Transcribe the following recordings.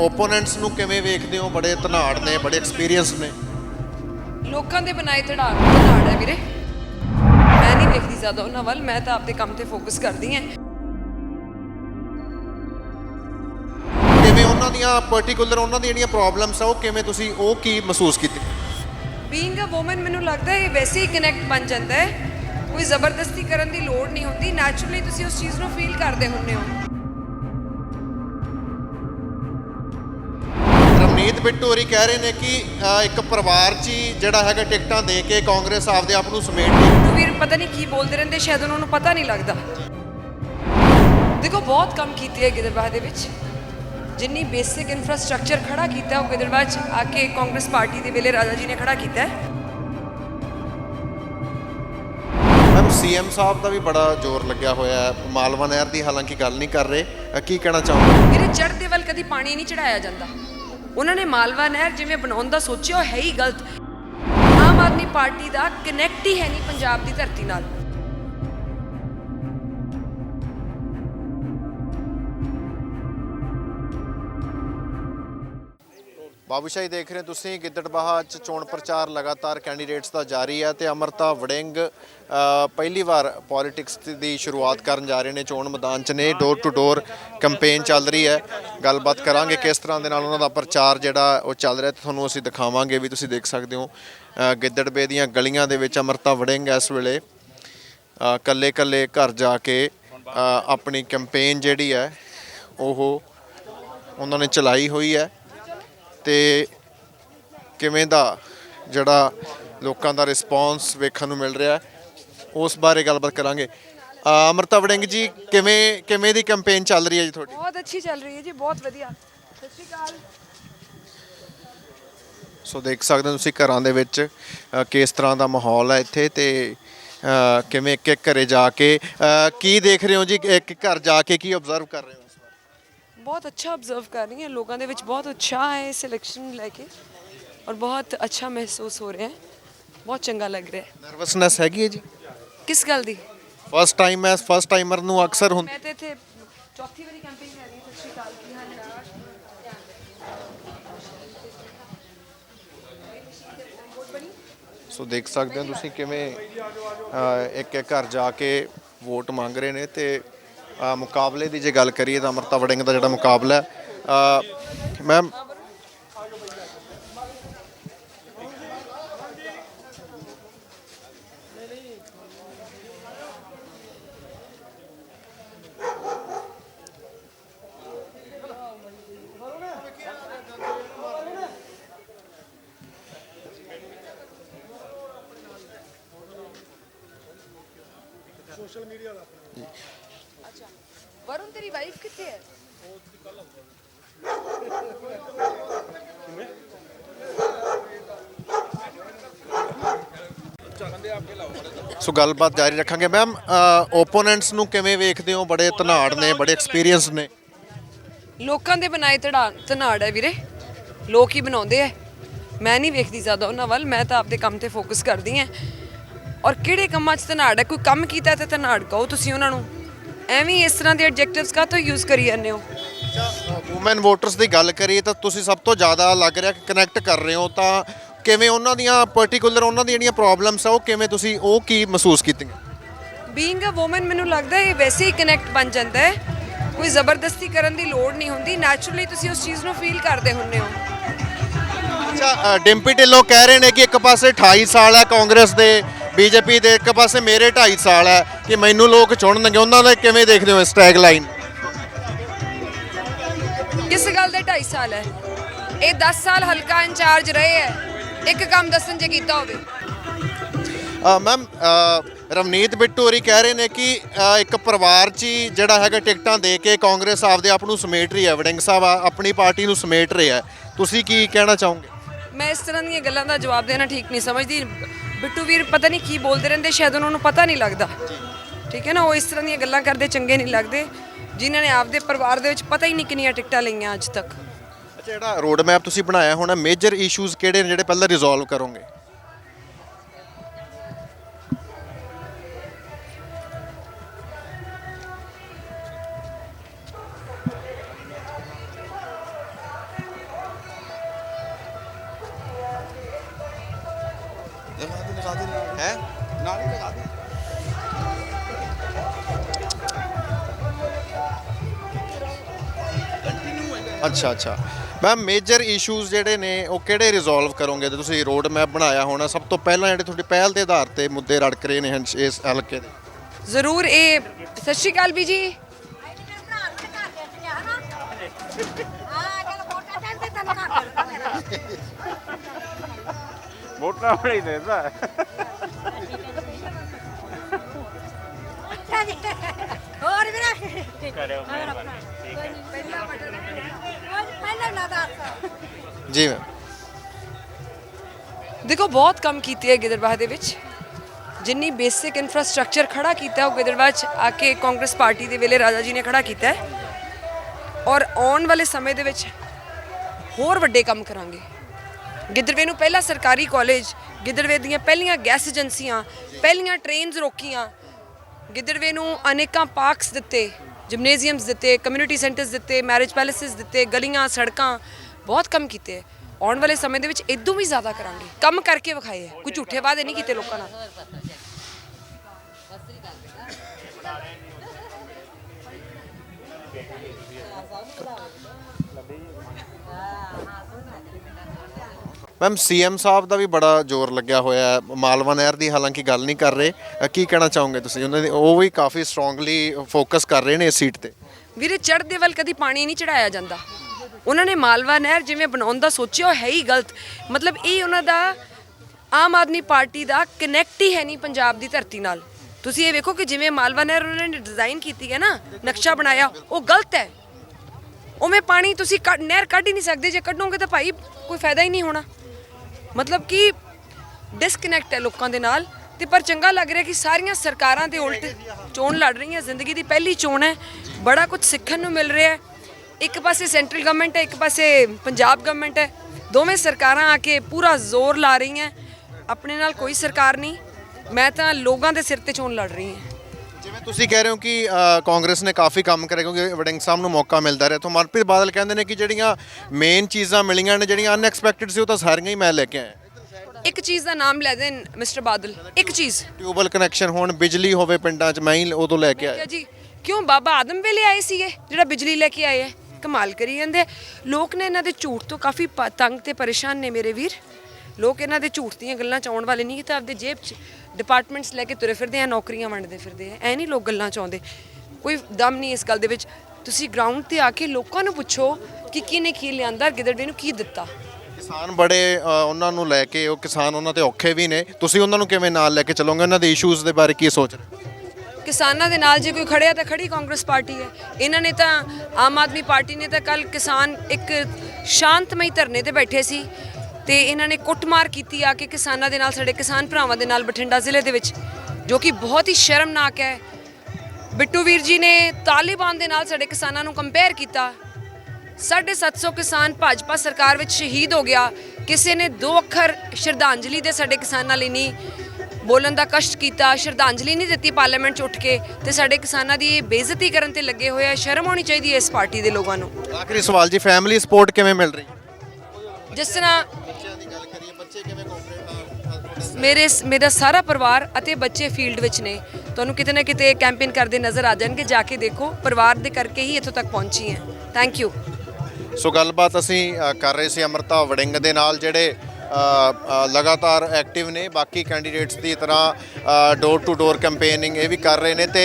Opponents ਨੂੰ ਕਿਵੇਂ ਵੇਖਦੇ ਹੋ? ਬੜੇ ਧਨਾੜ ਨੇ ਬੜੇ ਐਕਸਪੀਰੀਅੰਸ ਨੇ। ਲੋਕਾਂ ਦੇ ਬਣਾਏ ਧੜਾ ਧੜਾੜ ਹੈ ਵੀਰੇ। ਮੈਂ ਨਹੀਂ ਵੇਖਦੀ ਜ਼ਿਆਦਾ ਉਹਨਾਂ ਵੱਲ ਮੈਂ ਤਾਂ ਆਪਦੇ ਕੰਮ ਤੇ ਫੋਕਸ ਕਰਦੀ ਹਾਂ। ਕਿਵੇਂ ਉਹਨਾਂ ਦੀਆਂ ਪਾਰਟਿਕੂਲਰ ਉਹਨਾਂ ਦੀਆਂ ਜਿਹੜੀਆਂ ਪ੍ਰੋਬਲਮਸ ਆ ਉਹ ਕਿਵੇਂ ਤੁਸੀਂ ਉਹ ਕੀ ਮਹਿਸੂਸ ਕੀਤੀ? ਬੀਇੰਗ ਅ ਔਮਨ ਮੈਨੂੰ ਲੱਗਦਾ ਇਹ ਵੈਸੇ ਹੀ ਕਨੈਕਟ ਬਣ ਜਾਂਦਾ ਹੈ। ਕੋਈ ਜ਼ਬਰਦਸਤੀ ਕਰਨ ਦੀ ਲੋੜ ਨਹੀਂ ਹੁੰਦੀ। ਨੈਚੁਰਲੀ ਤੁਸੀਂ ਉਸ ਚੀਜ਼ ਨੂੰ ਫੀਲ ਕਰਦੇ ਹੁੰਦੇ ਹੋ। ਰਮਨੀਤ ਬਿੱਟੂ ਹੋਰੀ ਕਹਿ ਰਹੇ ਨੇ ਕਿ ਅ, ਇੱਕ ਪਰਿਵਾਰ 'ਚ ਹੀ ਜਿਹੜਾ ਹੈਗਾ ਟਿਕਟਾਂ ਦੇ ਕੇ ਕਾਂਗਰਸ ਆਪਦੇ ਆਪ ਨੂੰ ਸਮੇਟ ਲਈ ਤੂੰ ਵੀਰ ਪਤਾ ਨਹੀਂ ਕੀ ਬੋਲਦੇ ਰਹਿੰਦੇ ਸ਼ਾਇਦ ਉਹਨਾਂ ਨੂੰ ਪਤਾ ਨਹੀਂ ਲੱਗਦਾ। ਦੇਖੋ ਬਹੁਤ ਕੰਮ ਕੀਤੀ ਹੈ ਗਿੱਦੜਬਾਹ ਦੇ ਵਿੱਚ। ਜਿੰਨੀ ਬੇਸਿਕ ਇਨਫਰਾਸਟ੍ਰਕਚਰ ਖੜਾ ਕੀਤਾ ਉਹ ਗਿੱਦੜਬਾਹ 'ਚ ਆ ਕੇ ਕਾਂਗਰਸ ਪਾਰਟੀ ਦੇ ਵੇਲੇ ਰਾਜਾ ਜੀ ਨੇ ਖੜਾ ਕੀਤਾ। ਹੈ ਮੈਮ ਸੀਐਮ ਸਾਹਿਬ ਦਾ ਵੀ ਬੜਾ ਜ਼ੋਰ ਲੱਗਿਆ ਹੋਇਆ ਹੈ। ਮਾਲਵਾ ਨਹਿਰ ਦੀ ਹਾਲਾਂਕਿ ਗੱਲ ਨਹੀਂ ਕਰ ਰਹੇ। ਅ, ਕੀ ਕਹਿਣਾ ਚਾਹੋਗੇ? ਮੇਰੇ ਚੜ੍ਹਦੇ ਵੱਲ ਕਦੀ ਪਾਣੀ ਨਹੀਂ ਚੜਾਇਆ ਜਾਂਦਾ। ਉਹਨਾਂ ਨੇ ਮਾਲਵਾ ਨਹਿਰ ਜਿਵੇਂ ਬਣਾਉਣ ਦਾ ਸੋਚਿਆ, ਉਹ ਹੈ ਹੀ ਗਲਤ। ਆਮ ਆਦਮੀ ਪਾਰਟੀ ਦਾ ਕਨੈਕਟ ਹੀ ਹੈ ਨਹੀਂ ਪੰਜਾਬ ਦੀ ਧਰਤੀ ਨਾਲ। ਬਾਬੂਸ਼ਾਹੀ ਦੇਖ ਰਹੇ ਹੋ ਤੁਸੀਂ ਗਿੱਦੜਬਾਹਾ ਚ ਚੋਣ ਪ੍ਰਚਾਰ ਲਗਾਤਾਰ ਕੈਂਡੀਡੇਟਸ ਦਾ ਜਾਰੀ ਹੈ ਤੇ ਅਮਰਤਾ ਵੜਿੰਗ ਪਹਿਲੀ ਵਾਰ ਪੋਲਿਟਿਕਸ ਦੀ ਸ਼ੁਰੂਆਤ ਕਰਨ ਜਾ ਰਹੇ ਨੇ ਚੋਣ ਮੈਦਾਨ ਚ ਨੇ ਡੋਰ ਟੂ ਡੋਰ ਕੈਂਪੇਨ ਚੱਲ ਰਹੀ ਹੈ। ਗੱਲਬਾਤ ਕਰਾਂਗੇ ਕਿਸ ਤਰ੍ਹਾਂ ਦੇ ਨਾਲ ਉਹਨਾਂ ਦਾ ਪ੍ਰਚਾਰ ਜਿਹੜਾ ਉਹ ਚੱਲ ਰਿਹਾ ਤੇ ਤੁਹਾਨੂੰ ਅਸੀਂ ਦਿਖਾਵਾਂਗੇ ਵੀ ਤੁਸੀਂ ਦੇਖ ਸਕਦੇ ਹੋ। ਗਿੱਦੜਬੇ ਦੀਆਂ ਗਲੀਆਂ ਦੇ ਵਿੱਚ ਅਮਰਤਾ ਵੜਿੰਗ ਇਸ ਵੇਲੇ ਕੱਲੇ ਕੱਲੇ ਘਰ ਜਾ ਕੇ ਆਪਣੀ ਕੈਂਪੇਨ ਜਿਹੜੀ ਹੈ, ਉਹ ਉਹਨਾਂ ਨੇ ਚਲਾਈ ਹੋਈ ਹੈ। ਤੇ ਕਿਵੇਂ ਦਾ ਜਿਹੜਾ ਲੋਕਾਂ ਦਾ ਰਿਸਪੌਂਸ ਵੇਖਣ ਨੂੰ ਮਿਲ ਰਿਹਾ ਉਸ ਬਾਰੇ ਗੱਲਬਾਤ ਕਰਾਂਗੇ। ਅਮਰਤਾ ਵੜਿੰਗ ਜੀ ਕਿਵੇਂ ਕਿਵੇਂ ਦੀ ਕੈਂਪੇਨ ਚੱਲ ਰਹੀ ਹੈ ਜੀ ਤੁਹਾਡੀ? ਬਹੁਤ ਅੱਛੀ ਚੱਲ ਰਹੀ ਹੈ ਜੀ ਬਹੁਤ ਵਧੀਆ। ਸਤਿ ਸ਼੍ਰੀ ਅਕਾਲ। ਸੋ ਦੇਖ ਸਕਦੇ ਹੋ ਤੁਸੀਂ ਘਰਾਂ ਦੇ ਵਿੱਚ ਕਿਸ ਤਰ੍ਹਾਂ ਦਾ ਮਾਹੌਲ ਹੈ ਇੱਥੇ ਤੇ ਕਿਵੇਂ ਇੱਕ ਇੱਕ ਘਰੇ ਜਾ ਕੇ ਕੀ ਦੇਖ ਰਹੇ ਹੋ ਜੀ? ਇੱਕ ਇੱਕ ਘਰ ਜਾ ਕੇ ਕੀ ਆਬਜ਼ਰਵ ਕਰ ਰਹੇ ਹੋ? ਇਸ ਵਾਰ ਬਹੁਤ ਅੱਛਾ ਆਬਜ਼ਰਵ ਕਰ ਰਹੀ ਹਾਂ ਲੋਕਾਂ ਦੇ ਵਿੱਚ ਬਹੁਤ ਉਤਸ਼ਾਹ ਹੈ ਇਸ ਇਲੈਕਸ਼ਨ ਨੂੰ ਲੈ ਕੇ ਔਰ ਬਹੁਤ ਅੱਛਾ ਮਹਿਸੂਸ ਹੋ ਰਿਹਾ ਹੈ ਬਹੁਤ ਚੰਗਾ ਲੱਗ ਰਿਹਾ ਹੈ ਨਰਵਸਨੈਸ ਹੈਗੀ ਹੈ ਜੀ ਕਿਸ ਗੱਲ ਦੀ ਫਸਟ ਟਾਈਮ ਹੈ ਫਸਟ ਟਾਈਮਰ ਨੂੰ ਅਕਸਰ ਹੁੰਦਾ ਮੈਂ ਤੇ ਇੱਥੇ ਚੌਥੀ ਵਾਰੀ ਕੈਂਪੇਨ ਕਰ ਰਹੀ ਹਾਂ ਸਤਿ ਸ਼੍ਰੀ ਅਕਾਲ ਕੀ ਹਾਲ ਹੈ ਸੋ ਦੇਖ ਸਕਦੇ ਹੋ ਤੁਸੀਂ ਕਿਵੇਂ ਇੱਕ ਇੱਕ ਘਰ ਜਾ ਕੇ ਵੋਟ ਮੰਗ ਰਹੇ ਨੇ ਤੇ ਮੁਕਾਬਲੇ ਦੀ ਜੇ ਗੱਲ ਕਰੀਏ ਤਾਂ ਅਮਰਤਾ ਵੜਿੰਗ ਦਾ ਜਿਹੜਾ ਮੁਕਾਬਲਾ ਹੈ ਮੈਮ ਵਰੁਣ ਤੇਰੀ ਵਾਈਫ ਕਿੱਥੇ ਹੈ? ਸੋ ਗੱਲਬਾਤ ਜਾਰੀ ਰੱਖਾਂਗੇ। ਮੈਮ ਓਪੋਨੈਂਟਸ ਨੂੰ ਕਿਵੇਂ ਵੇਖਦੇ ਹੋ? ਬੜੇ ਧਨਾੜ ਨੇ ਬੜੇ ਐਕਸਪੀਰੀਅੰਸ ਨੇ। ਲੋਕਾਂ ਦੇ ਬਣਾਏ ਧੜਾ ਧਨਾੜ ਹੈ ਵੀਰੇ। ਲੋਕ ਹੀ ਬਣਾਉਂਦੇ ਐ। ਮੈਂ ਨਹੀਂ ਵੇਖਦੀ ਜ਼ਿਆਦਾ ਉਹਨਾਂ ਵੱਲ ਮੈਂ ਤਾਂ ਆਪਦੇ ਕੰਮ ਤੇ ਫੋਕਸ ਕਰਦੀ ਹਾਂ ਔਰ ਕਿਹੜੇ ਕੰਮਾਂ 'ਚ ਧਨਾੜ ਹੈ? ਕੋਈ ਕੰਮ ਕੀਤਾ ਤੇ ਧਨਾੜ ਕਹੋ ਤੁਸੀਂ ਉਹਨਾਂ ਨੂੰ। ਐਵੇਂ ਹੀ ਇਸ ਤਰ੍ਹਾਂ ਦੇ ਐਡਜੈਕਟਿਵਸ ਕਾਹਤੋਂ ਯੂਜ਼ ਕਰੀ ਜਾਂਦੇ ਹੋ? ਵੂਮਨ ਵੋਟਰਸ ਦੀ ਗੱਲ ਕਰੀਏ ਤਾਂ ਤੁਸੀਂ ਸਭ ਤੋਂ ਜ਼ਿਆਦਾ ਲੱਗ ਰਿਹਾ ਕਿ ਕਨੈਕਟ ਕਰ ਰਹੇ ਹੋ ਤਾਂ ਕਿਵੇਂ ਉਹਨਾਂ ਦੀਆਂ ਪਾਰਟਿਕੂਲਰ ਉਹਨਾਂ ਦੀਆਂ ਜਿਹੜੀਆਂ ਪ੍ਰੋਬਲਮਸ ਆ ਉਹ ਕਿਵੇਂ ਤੁਸੀਂ ਉਹ ਕੀ ਮਹਿਸੂਸ ਕੀਤੀਆਂ? ਬੀਇੰਗ ਅ ਔਮਨ ਮੈਨੂੰ ਲੱਗਦਾ ਇਹ ਵੈਸੇ ਹੀ ਕਨੈਕਟ ਬਣ ਜਾਂਦਾ ਹੈ। ਕੋਈ ਜ਼ਬਰਦਸਤੀ ਕਰਨ ਦੀ ਲੋੜ ਨਹੀਂ ਹੁੰਦੀ ਨੈਚੁਰਲੀ ਤੁਸੀਂ ਉਸ ਚੀਜ਼ ਨੂੰ ਫੀਲ ਕਰਦੇ ਹੁੰਦੇ ਹੋ। ਅੱਛਾ ਅ, ਡਿੰਪੀ ਢਿੱਲੋਂ ਕਹਿ ਰਹੇ ਨੇ ਕਿ ਇੱਕ ਪਾਸੇ 28 ਸਾਲ ਹੈ ਕਾਂਗਰਸ ਦੇ ਬੀਜੇਪੀ ਦੇ ਇੱਕ ਪਾਸੇ ਮੇਰੇ 2.5 ਸਾਲ ਹੈ। ਕਿ ਮੈਨੂੰ ਲੋਕ ਚੁਣਨਗੇ ਉਹਨਾਂ ਦਾ ਕਿਵੇਂ ਦੇਖਦੇ ਹੋ ਇਸ ਟੈਗ ਲਾਈਨ ਕਿਸ ਗੱਲ ਦੇ 2.5 ਸਾਲ ਹੈ? ਇਹ 10 ਸਾਲ ਹਲਕਾ ਇੰਚਾਰਜ ਰਹੇ ਹੈ ਇੱਕ ਕੰਮ ਦੱਸਣ ਜੇ ਕੀਤਾ ਹੋਵੇ। ਮੈਮ ਰਵਨੀਤ ਬਿੱਟੂ ਹੋਰੀ ਕਹਿ ਰਹੇ ਨੇ ਕਿ ਇੱਕ ਪਰਿਵਾਰ 'ਚ ਹੀ ਜਿਹੜਾ ਹੈਗਾ ਟਿਕਟਾਂ ਦੇ ਕੇ ਕਾਂਗਰਸ ਆਪਦੇ ਆਪ ਨੂੰ ਸਮੇਟ ਰਹੀ ਹੈ ਵੜਿੰਗ ਸਾਹਿਬ ਆ- ਆਪਣੀ ਪਾਰਟੀ ਨੂੰ ਸਮੇਟ ਰਿਹਾ ਹੈ। ਤੁਸੀਂ ਕੀ ਕਹਿਣਾ ਚਾਹੋਗੇ? ਮੈਂ ਇਸ ਤਰ੍ਹਾਂ ਦੀਆਂ ਗੱਲਾਂ ਦਾ ਜਵਾਬ ਦੇਣਾ ਠੀਕ ਨਹੀਂ ਸਮਝਦੀ। ਬਿੱਟੂ ਵੀਰ ਪਤਾ ਨਹੀਂ ਕੀ ਬੋਲਦੇ ਰਹਿੰਦੇ ਸ਼ਾਇਦ ਉਹਨਾਂ ਨੂੰ ਪਤਾ ਨਹੀਂ ਲੱਗਦਾ। ਠੀਕ ਹੈ ਨਾ, ਉਹ ਇਸ ਤਰ੍ਹਾਂ ਦੀਆਂ ਗੱਲਾਂ ਕਰਦੇ, ਚੰਗੇ ਨਹੀਂ ਲੱਗਦੇ, ਜਿਨ੍ਹਾਂ ਨੇ ਆਪਦੇ ਪਰਿਵਾਰ ਦੇ ਵਿੱਚ ਪਤਾ ਹੀ ਨਹੀਂ ਕਿੰਨੀਆਂ ਟਿਕਟਾਂ ਲਈਆਂ ਅੱਜ ਤੱਕ। ਅੱਛਾ, ਜਿਹੜਾ ਰੋਡ ਮੈਪ ਤੁਸੀਂ ਬਣਾਇਆ ਹੋਣਾ ਮੇਜਰ ਇਸ਼ੂਜ਼ ਕਿਹੜੇ ਨੇ ਜਿਹੜੇ ਪਹਿਲਾਂ ਰਿਜ਼ੋਲਵ ਕਰੋਗੇ? ਅੱਛਾ ਅੱਛਾ। ਮੈਮ ਮੇਜਰ ਇਸ਼ੂਜ਼ ਜਿਹੜੇ ਨੇ ਉਹ ਕਿਹੜੇ ਰਿਜ਼ੋਲਵ ਕਰੋਗੇ? ਤੇ ਤੁਸੀਂ ਰੋਡ ਮੈਪ ਬਣਾਇਆ ਹੋਣਾ ਸਭ ਤੋਂ ਪਹਿਲਾਂ ਜਿਹੜੇ ਤੁਹਾਡੀ ਪਹਿਲ ਦੇ ਆਧਾਰ ਤੇ ਮੁੱਦੇ ਰੜਕ ਰਹੇ ਨੇ ਹੰਸ- ਇਸ ਹਲਕੇ ਦੇ। ਜ਼ਰੂਰ ਇਹ ਸਤਿ ਸ਼੍ਰੀ ਅਕਾਲ ਵੀ ਜੀ ਵੋਟਾਂ ਬੜੀ ਦੇਦਾ ਹੋਰ ਵੀਰੇ? ਕਰਿਓ ਮਿਹਰਬਾਨੀ ਠੀਕ ਹੈ ਨਾ ਦੱਸ ਜੀ ਮੈਮ ਦੇਖੋ, ਬਹੁਤ ਕੰਮ ਕੀਤੇ ਹੈ ਗਿੱਦੜਬਾਹ ਦੇ ਵਿੱਚ। ਜਿੰਨੀ ਬੇਸਿਕ ਇਨਫਰਾਸਟ੍ਰਕਚਰ ਖੜਾ ਕੀਤਾ, ਉਹ ਗਿੱਦੜਬਾਹ 'ਚ ਆ ਕੇ ਕਾਂਗਰਸ ਪਾਰਟੀ ਦੇ ਵੇਲੇ ਰਾਜਾ ਜੀ ਨੇ ਖੜਾ ਕੀਤਾ ਹੈ। ਔਰ ਆਉਣ ਵਾਲੇ ਸਮੇਂ ਦੇ ਵਿੱਚ ਹੋਰ ਵੱਡੇ ਕੰਮ ਕਰਾਂਗੇ। ਗਿੱਦੜਵੇ ਨੂੰ ਪਹਿਲਾ ਸਰਕਾਰੀ ਕਾਲਜ ਗਿੱਦੜਵੇ ਦੀਆਂ ਪਹਿਲੀਆਂ ਗੈਸ ਏਜੰਸੀਆਂ ਪਹਿਲੀਆਂ ਟ੍ਰੇਨਸ ਰੋਕੀਆਂ। ਗਿੱਦੜਵੇ ਨੂੰ ਅਨੇਕਾਂ ਪਾਰਕਸ ਦਿੱਤੇ। ਜਿਮਨੇਜ਼ੀਅਮਸ ਦਿੱਤੇ ਕਮਿਊਨਿਟੀ ਸੈਂਟਰਸ ਦਿੱਤੇ ਮੈਰਿਜ ਪੈਲੇਸਿਸ ਦਿੱਤੇ, ਗਲੀਆਂ, ਸੜਕਾਂ ਬਹੁਤ ਕੰਮ ਕੀਤੇ। ਹੈ। ਆਉਣ ਵਾਲੇ ਸਮੇਂ ਦੇ ਵਿੱਚ ਇਦੋਂ ਵੀ ਜ਼ਿਆਦਾ ਕਰਾਂਗੇ। ਕੰਮ ਕਰਕੇ ਵਿਖਾਏ ਹੈ। ਕੋਈ ਝੂਠੇ ਵਾਅਦੇ ਨਹੀਂ ਕੀਤੇ ਲੋਕਾਂ ਨਾਲ। ਮੈਮ ਸੀਐਮ ਸਾਹਿਬ ਦਾ ਵੀ ਬੜਾ ਜ਼ੋਰ ਲੱਗਿਆ ਹੋਇਆ ਹੈ। ਮਾਲਵਾ ਨਹਿਰ ਦੀ ਹਾਲਾਂਕਿ ਗੱਲ ਨਹੀਂ ਕਰ ਰਹੇ। ਅ, ਕੀ ਕਹਿਣਾ ਚਾਹੋਗੇ ਤੁਸੀਂ? ਉਹਨਾਂ ਦੇ ਉਹ ਵੀ ਕਾਫੀ ਸਟਰੋਂਗਲੀ ਫੋਕਸ ਕਰ ਰਹੇ ਨੇ ਇਸ ਸੀਟ ਤੇ। ਵੀਰੇ ਚੜ੍ਹਦੇ ਵੱਲ ਕਦੀ ਪਾਣੀ ਨਹੀਂ ਚੜਾਇਆ ਜਾਂਦਾ। ਉਹਨਾਂ ਨੇ ਮਾਲਵਾ ਨਹਿਰ ਜਿਵੇਂ ਬਣਾਉਣ ਦਾ ਸੋਚਿਆ ਉਹ ਹੈ ਹੀ ਗਲਤ। ਮਤਲਬ ਇਹ ਉਹਨਾਂ ਦਾ ਆਮ ਆਦਮੀ ਪਾਰਟੀ ਦਾ ਕਨੈਕਟ ਹੀ ਹੈ ਨਹੀਂ ਪੰਜਾਬ ਦੀ ਧਰਤੀ ਨਾਲ। ਤੁਸੀਂ ਇਹ ਵੇਖੋ ਕਿ ਜਿਵੇਂ ਮਾਲਵਾ ਨਹਿਰ ਉਹਨਾਂ ਨੇ ਡਿਜ਼ਾਈਨ ਕੀਤੀ ਹੈ ਨਾ ਨਕਸ਼ਾ ਬਣਾਇਆ ਉਹ ਗਲਤ ਹੈ। ਉਵੇਂ ਪਾਣੀ ਤੁਸੀਂ ਕੱਢ- ਨਹਿਰ ਕੱਢ ਹੀ ਨਹੀਂ ਸਕਦੇ। ਜੇ ਕੱਢੋਗੇ ਤਾਂ ਭਾਈ ਕੋਈ ਫਾਇਦਾ ਹੀ ਨਹੀਂ ਹੋਣਾ। ਮਤਲਬ ਕਿ ਡਿਸਕਨੈਕਟ ਹੈ ਲੋਕਾਂ ਦੇ ਨਾਲ ਤੇ ਪਰ ਚੰਗਾ ਲੱਗ ਰਿਹਾ ਕਿ ਸਾਰੀਆਂ ਸਰਕਾਰਾਂ ਦੇ ਉਲਟ ਚੋਣ ਲੜ ਰਹੀਆਂ, ਜ਼ਿੰਦਗੀ ਦੀ ਪਹਿਲੀ ਚੋਣ ਹੈ, ਬੜਾ ਕੁਝ ਸਿੱਖਣ ਨੂੰ ਮਿਲ ਰਿਹਾ ਹੈ। ਇੱਕ ਪਾਸੇ ਸੈਂਟਰਲ ਗਵਰਨਮੈਂਟ ਹੈ, ਇੱਕ ਪਾਸੇ ਪੰਜਾਬ ਗਵਰਨਮੈਂਟ ਹੈ। ਦੋਵੇਂ ਸਰਕਾਰਾਂ ਆ ਕੇ ਪੂਰਾ ਜ਼ੋਰ ਲਾ ਰਹੀਆਂ, ਆਪਣੇ ਨਾਲ ਕੋਈ ਸਰਕਾਰ ਨਹੀਂ। ਮੈਂ ਤਾਂ ਲੋਕਾਂ ਦੇ ਸਿਰ ਤੇ ਚੋਣ ਲੜ ਰਹੀ ਹਾਂ। ਜਿਵੇਂ ਤੁਸੀਂ ਕਹਿ ਰਹੇ ਹੋ ਕਿ ਅ, ਕਾਂਗਰਸ ਨੇ ਕਾਫੀ ਕੰਮ ਕਰੇ ਕਿਉਂਕਿ ਵੜਿੰਗ ਸਾਹਿਬ ਨੂੰ ਮੌਕਾ ਮਿਲਦਾ ਰਿਹਾ। ਤੋਂ ਮਨਪ੍ਰੀਤ ਬਾਦਲ ਕਹਿੰਦੇ ਨੇ ਕਿ ਜਿਹੜੀਆਂ ਮੇਨ ਚੀਜ਼ਾਂ ਮਿਲੀਆਂ ਨੇ ਜਿਹੜੀਆਂ ਅਨਐਕਸਪੈਕਟਡ ਸੀ ਉਹ ਤਾਂ ਸਾਰੀਆਂ ਹੀ ਮੈਂ ਲੈ ਕੇ ਆਇਆ। ਇੱਕ ਚੀਜ਼ ਦਾ ਨਾਮ ਲੈ ਦੇਣ ਮਿਸਟਰ ਬਾਦਲ। ਇੱਕ ਚੀਜ਼। ਟਿਊਬਲ ਕਨੈਕਸ਼ਨ ਹੋਣ ਬਿਜਲੀ ਹੋਵੇ ਪਿੰਡਾਂ 'ਚ ਮੈਂ ਹੀ ਉਦੋਂ ਲੈ ਕੇ ਆਇਆ। ਕਿਹਾ ਜੀ ਕਿਉਂ ਬਾਬਾ ਆਦਮ ਵੇਲੇ ਆਏ ਸੀਗੇ ਜਿਹੜਾ ਬਿਜਲੀ ਲੈ ਕੇ ਆਏ ਹੈ ਕਮਾਲ ਕਰੀ ਜਾਂਦੇ ਲੋਕ ਨੇ ਇਹਨਾਂ ਦੇ ਝੂਠ ਤੋਂ ਕਾਫੀ ਪ- ਤੰਗ ਤੇ ਪਰੇਸ਼ਾਨ ਨੇ ਮੇਰੇ ਵੀਰ। ਲੋਕ ਇਹਨਾਂ ਦੇ ਝੂਠ ਦੀਆਂ ਗੱਲਾਂ ਚ ਆਉਣ ਵਾਲੇ ਨਹੀਂ ਤਾਂ ਆਪਦੇ ਜੇਬ 'ਚ ਡਿਪਾਰਟਮੈਂਟਸ ਲੈ ਕੇ ਤੁਰੇ ਫਿਰਦੇ ਆ ਨੌਕਰੀਆਂ ਵੰਡਦੇ ਫਿਰਦੇ ਆ। ਐ ਨਹੀਂ ਲੋਕ ਗੱਲਾਂ ਚ ਆਉਂਦੇ। ਕੋਈ ਦਮ ਨਹੀਂ ਇਸ ਗੱਲ ਦੇ ਵਿੱਚ। ਤੁਸੀਂ ਗਰਾਊਂਡ ਤੇ ਆ ਕੇ ਲੋਕਾਂ ਨੂੰ ਪੁੱਛੋ ਕਿ ਕਿਹਨੇ ਕੀ ਲਿਆਂਦਾ ਗਿੱਦੜਵੇ ਨੂੰ ਕੀ ਦਿੱਤਾ। ਕਿਸਾਨ ਬੜੇ ਉਹਨਾਂ ਨੂੰ ਲੈ ਕੇ ਉਹ ਕਿਸਾਨ ਉਹਨਾਂ ਤੇ ਔਖੇ ਵੀ ਨੇ। ਤੁਸੀਂ ਉਹਨਾਂ ਨੂੰ ਕਿਵੇਂ ਨਾਲ ਲੈ ਕੇ ਚੱਲੋਗੇ? ਉਹਨਾਂ ਦੇ ਇਸ਼ੂਜ਼ ਦੇ ਬਾਰੇ ਕੀ ਸੋਚ ਰਹੇ? ਕਿਸਾਨਾਂ ਦੇ ਨਾਲ ਜੇ ਕੋਈ ਖੜਿਆ ਤਾਂ ਖੜੀ ਕਾਂਗਰਸ ਪਾਰਟੀ ਹੈ। ਇਹਨਾਂ ਨੇ ਤਾਂ ਆਮ ਆਦਮੀ ਪਾਰਟੀ ਨੇ ਤਾਂ ਕੱਲ ਕਿਸਾਨ ਇੱਕ ਸ਼ਾਂਤਮਈ ਧਰਨੇ ਤੇ ਬੈਠੇ ਸੀ। ਤੇ ਇਹਨਾਂ ਨੇ ਕੁੱਟਮਾਰ ਕੀਤੀ ਆ ਕੇ ਕਿਸਾਨਾਂ ਦੇ ਨਾਲ, ਸਾਡੇ ਕਿਸਾਨ ਭਰਾਵਾਂ ਦੇ ਨਾਲ ਬਠਿੰਡਾ ਜ਼ਿਲ੍ਹੇ ਦੇ ਵਿੱਚ, ਜੋ ਕਿ ਬਹੁਤ ਹੀ ਸ਼ਰਮਨਾਕ ਹੈ। ਬਿੱਟੂ ਵੀਰ ਜੀ ਨੇ ਤਾਲਿਬਾਨ ਦੇ ਨਾਲ ਸਾਡੇ ਕਿਸਾਨਾਂ ਨੂੰ ਕੰਪੇਅਰ ਕੀਤਾ। 750 ਕਿਸਾਨ ਭਾਜਪਾ ਸਰਕਾਰ ਵਿੱਚ ਸ਼ਹੀਦ ਹੋ ਗਿਆ। ਕਿਸੇ ਨੇ ਦੋ ਅੱਖਰ ਸ਼ਰਧਾਂਜਲੀ ਦੇ ਸਾਡੇ ਕਿਸਾਨਾਂ ਲਈ ਨਹੀਂ ਬੋਲਣ ਦਾ ਕਸ਼ਟ ਕੀਤਾ, ਸ਼ਰਧਾਂਜਲੀ ਨਹੀਂ ਦਿੱਤੀ ਪਾਰਲੀਮੈਂਟ 'ਚ ਉੱਠ ਕੇ ਤੇ ਸਾਡੇ ਕਿਸਾਨਾਂ ਦੀ ਇਹ ਬੇਇੱਜ਼ਤੀ ਕਰਨ ਤੇ ਲੱਗੇ ਹੋਏ ਆ। ਸ਼ਰਮ ਆਉਣੀ ਚਾਹੀਦੀ ਹੈ ਇਸ ਪਾਰਟੀ ਦੇ ਲੋਕਾਂ ਨੂੰ। ਆਖਰੀ ਸਵਾਲ ਜੀ ਫੈਮਿਲੀ ਸਪੋਰਟ ਕਿਵੇਂ ਮਿਲ ਰਹੀ ਹੈ? ਜਿਸ ਤਰ੍ਹਾਂ ਮੇਰੇ ਮੇਰਾ ਸਾਰਾ ਪਰਿਵਾਰ ਅਤੇ ਬੱਚੇ ਫੀਲਡ ਵਿੱਚ ਨੇ। ਤੁਹਾਨੂੰ ਕਿਤੇ ਨਾ ਕਿਤੇ ਕੈਂਪੇਨ ਕਰਦੇ ਨਜ਼ਰ ਆ ਜਾਣਗੇ ਜਾ ਕੇ ਦੇਖੋ। ਪਰਿਵਾਰ ਦੇ ਕਰਕੇ ਹੀ ਇੱਥੋਂ ਤੱਕ ਪਹੁੰਚੀ ਹੈ। ਥੈਂਕ ਯੂ ਸੋ ਗੱਲਬਾਤ ਅਸੀਂ ਅ, ਕਰ ਰਹੇ ਸੀ ਅਮਰਤਾ ਵੜਿੰਗ ਦੇ ਨਾਲ ਜਿਹੜੇ ਲਗਾਤਾਰ ਐਕਟਿਵ ਨੇ। ਬਾਕੀ ਕੈਂਡੀਡੇਟਸ ਦੀ ਤਰ੍ਹਾਂ ਡੋਰ ਟੂ ਡੋਰ ਕੈਂਪੇਨਿੰਗ ਇਹ ਵੀ ਕਰ ਰਹੇ ਨੇ ਤੇ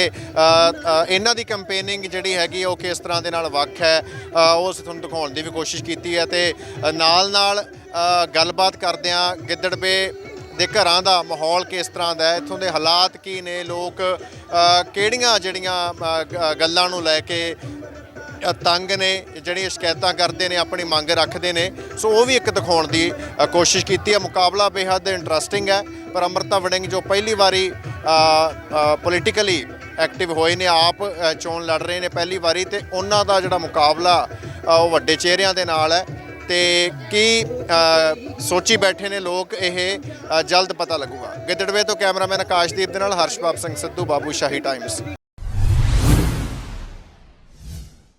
ਇਹਨਾਂ ਦੀ ਕੈਂਪੇਨਿੰਗ ਜਿਹੜੀ ਹੈਗੀ ਉਹ ਕਿਸ ਤਰ੍ਹਾਂ ਦੇ ਨਾਲ ਵੱਖ ਹੈ ਉਹ ਅਸੀਂ ਤੁਹਾਨੂੰ ਦਿਖਾਉਣ ਦੀ ਵੀ ਕੋਸ਼ਿਸ਼ ਕੀਤੀ ਹੈ ਤੇ ਨਾਲ ਨਾਲ ਗੱਲਬਾਤ ਕਰਦੇ ਆ ਗਿੱਦੜਵੇ ਦੇ ਘਰਾਂ ਦਾ ਮਾਹੌਲ ਕਿਸ ਤਰ੍ਹਾਂ ਦਾ ਹੈ, ਇੱਥੋਂ ਦੇ ਹਾਲਾਤ ਕੀ ਨੇ, ਲੋਕ ਕਿਹੜੀਆਂ ਜਿਹੜੀਆਂ ਗੱਲਾਂ ਨੂੰ ਲੈ ਕੇ ਤੰਗ ਨੇ, ਜਿਹੜੀਆਂ ਸ਼ਿਕਾਇਤਾਂ ਕਰਦੇ ਨੇ, ਆਪਣੀ ਮੰਗ ਰੱਖਦੇ ਨੇ। ਸੋ ਉਹ ਵੀ ਇੱਕ ਦਿਖਾਉਣ ਦੀ ਕੋਸ਼ਿਸ਼ ਕੀਤੀ ਹੈ। ਮੁਕਾਬਲਾ ਬੇਹੱਦ ਇੰਟਰਸਟਿੰਗ ਹੈ। ਪਰ ਅਮਰਤਾ ਵੜਿੰਗ ਜੋ ਪਹਿਲੀ ਵਾਰੀ ਪੋਲੀਟੀਕਲੀ ਐਕਟਿਵ ਹੋਏ ਨੇ, ਆਪ ਚੋਣ ਲੜ ਰਹੇ ਨੇ ਪਹਿਲੀ ਵਾਰੀ ਤੇ ਉਹਨਾਂ ਦਾ ਜਿਹੜਾ ਮੁਕਾਬਲਾ ਉਹ ਵੱਡੇ ਚਿਹਰਿਆਂ ਦੇ ਨਾਲ ਹੈ। ਤੇ ਕੀ ਸੋਚੀ ਬੈਠੇ ਨੇ ਲੋਕ, ਇਹ ਜਲਦ ਪਤਾ ਲੱਗੂਗਾ। ਗਿੱਦੜਵੇ ਤੋਂ ਕੈਮਰਾਮੈਨ ਆਕਾਸ਼ਦੀਪ ਦੇ ਨਾਲ ਹਰਸ਼ਬਾਬ ਸਿੰਘ ਸਿੱਧੂ, ਬਾਬੂ ਸ਼ਾਹੀ ਟਾਈਮਸ